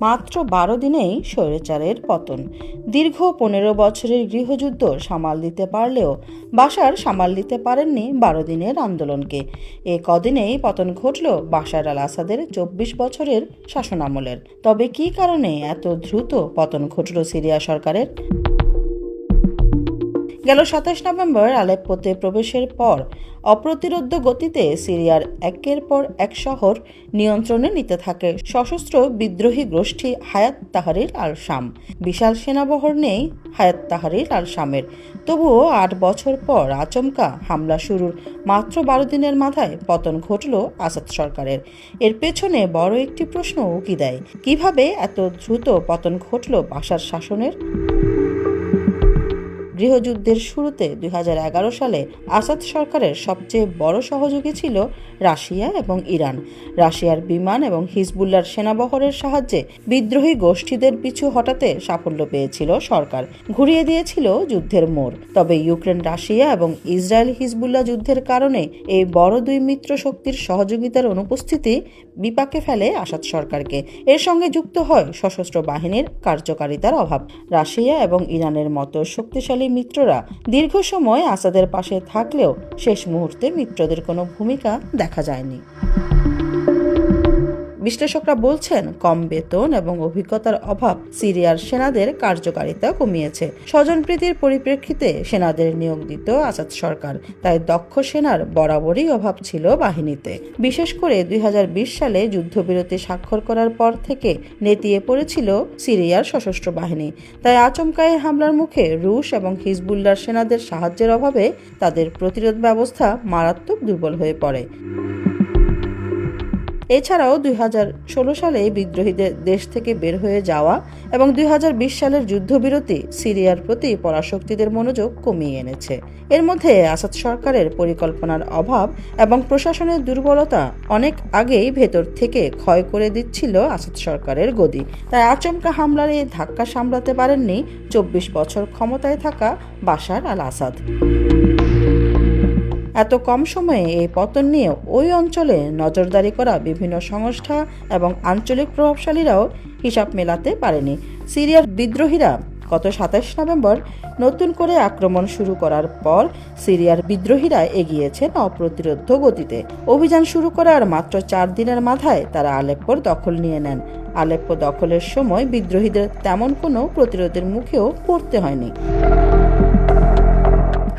মাত্র বারো দিনেই স্বৈরাচারের পতন। দীর্ঘ পনেরো বছরের গৃহযুদ্ধ সামাল দিতে পারলেও বাসার সামাল দিতে পারেননি বারো দিনের আন্দোলনকে। এ কদিনেই পতন ঘটল বাশার আল আসাদের চব্বিশ বছরের শাসনামলের। তবে কি কারণে এত দ্রুত পতন ঘটল সিরিয়া সরকারের? গেল সাতাশ নভেম্বর আলেপ্পোতে প্রবেশের পর অপ্রতিরোধ্য গতিতে সিরিয়ার একের পর এক শহর নিয়ন্ত্রণে নিতে থাকে। সশস্ত্র বিদ্রোহী গোষ্ঠী হায়াত তাহারির আল শাম বিশাল সেনাবহর নেই হায়াত তাহারির আল শামের তবুও আট বছর পর আচমকা হামলা শুরুর মাত্র বারো দিনের মাথায় পতন ঘটল আসাদ সরকারের। এর পেছনে বড় একটি প্রশ্ন উকি দেয়, কীভাবে এত দ্রুত পতন ঘটল বাসার শাসনের? গৃহযুদ্ধের শুরুতে দুই হাজার এগারো সালে আসাদ সরকারের সবচেয়ে বড় সহযোগী ছিল রাশিয়া এবং ইরান। রাশিয়ার বিমান এবং হিজবুল্লার সেনাবহরের সাহায্যে বিদ্রোহী গোষ্ঠীদের পিছু হটাতে সাফল্য পেয়েছিল সরকার। ঘুরিয়ে দিয়েছিল যুদ্ধের মোড়। তবে ইউক্রেন, রাশিয়া এবং ইসরায়েল হিজবুল্লাহ যুদ্ধের কারণে এই বড় দুই মিত্র শক্তির সহযোগিতার অনুপস্থিতি বিপাকে ফেলে আসাদ সরকারকে। এর সঙ্গে যুক্ত হয় সশস্ত্র বাহিনীর কার্যকারিতার অভাব। রাশিয়া এবং ইরানের মতো শক্তিশালী মিত্ররা দীর্ঘ সময় আসাদের পাশে থাকলেও শেষ মুহূর্তে মিত্রদের কোনো ভূমিকা দেখা যায়নি। বিশ্লেষকরা বলছেন, কম বেতন এবং অভিজ্ঞতার অভাব সিরিয়ার সেনাদের কার্যকারিতা কমিয়েছে। স্বজনপ্রীতির পরিপ্রেক্ষিতে সেনাদের নিয়োগ দিত আসাদ সরকার। তাই দক্ষ সেনার বরাবরই অভাব ছিল বাহিনীতে। বিশেষ করে দুই হাজার বিশ সালে যুদ্ধবিরতি স্বাক্ষর করার পর থেকে নেতিয়ে পড়েছিল সিরিয়ার সশস্ত্র বাহিনী। তাই আচমকায় হামলার মুখে রুশ এবং হিজবুল্লার সেনাদের সাহায্যের অভাবে তাদের প্রতিরোধ ব্যবস্থা মারাত্মক দুর্বল হয়ে পড়ে। এছাড়াও দুই হাজার ষোলো সালে বিদ্রোহীদের দেশ থেকে বের হয়ে যাওয়া এবং দুই হাজার বিশ সালের যুদ্ধবিরতি সিরিয়ার প্রতি পরাশক্তিদের মনোযোগ কমিয়ে এনেছে। এর মধ্যে আসাদ সরকারের পরিকল্পনার অভাব এবং প্রশাসনের দুর্বলতা অনেক আগেই ভেতর থেকে ক্ষয় করে দিচ্ছিল আসাদ সরকারের গদি। তাই আচমকা হামলার এই ধাক্কা সামলাতে পারেননি চব্বিশ বছর ক্ষমতায় থাকা বাশার আল আসাদ এত কম সময়ে এই পতন নিয়ে ওই অঞ্চলে নজরদারি করা বিভিন্ন সংস্থা এবং আঞ্চলিক প্রভাবশালীরাও হিসাব মেলাতে পারেনি। সিরিয়ার বিদ্রোহীরা গত সাতাশ নভেম্বর নতুন করে আক্রমণ শুরু করার পর সিরিয়ার বিদ্রোহীরা এগিয়েছেন অপ্রতিরোধ গতিতে। অভিযান শুরু করার মাত্র চার দিনের মাথায় তারা আলেপ্পোর দখল নিয়ে নেন। আলেপ্পো দখলের সময় বিদ্রোহীদের তেমন কোনো প্রতিরোধের মুখেও পড়তে হয়নি।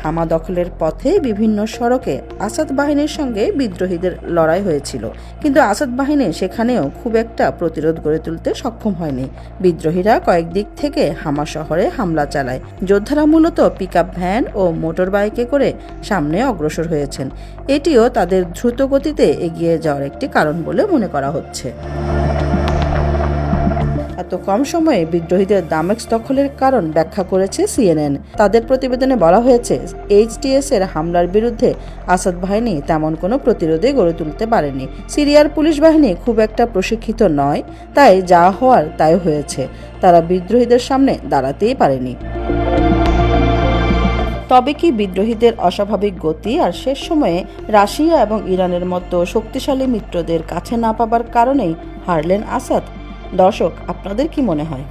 হামা দখলের পথে বিভিন্ন সড়কে আসাদ বাহিনীর সঙ্গে বিদ্রোহীদের লড়াই হয়েছিল। কিন্তু আসাদ বাহিনী সেখানেও খুব একটা প্রতিরোধ গড়ে তুলতে সক্ষম হয়নি। বিদ্রোহীরা কয়েক দিক থেকে হামা শহরে হামলা চালায়। যোদ্ধারা মূলত পিক ভ্যান ও মোটর বাইকে করে সামনে অগ্রসর হয়েছেন। এটিও তাদের দ্রুত গতিতে এগিয়ে যাওয়ার একটি কারণ বলে মনে করা হচ্ছে। এত কম সময়ে বিদ্রোহীদের দামেক্স দখলের কারণ ব্যাখ্যা করেছে সিএনএন। তাদের প্রতিবেদনে বলা হয়েছে এইচটিএস এর হামলার বিরুদ্ধে আসাদ বাহিনী তেমন কোনো প্রতিরোধে গড়ে তুলতে পারেনি। সিরিয়ার পুলিশ বাহিনী খুব একটা প্রশিক্ষিত নয়, তাই যা হওয়ার তাই হয়েছে। তারা বিদ্রোহীদের সামনে দাঁড়াতেই পারেনি। তবে কি বিদ্রোহীদের অস্বাভাবিক গতি আর শেষ সময়ে রাশিয়া এবং ইরানের মতো শক্তিশালী মিত্রদের কাছে না পাবার কারণেই হারলেন আসাদ? দর্শক আপনাদের কি মনে হয়?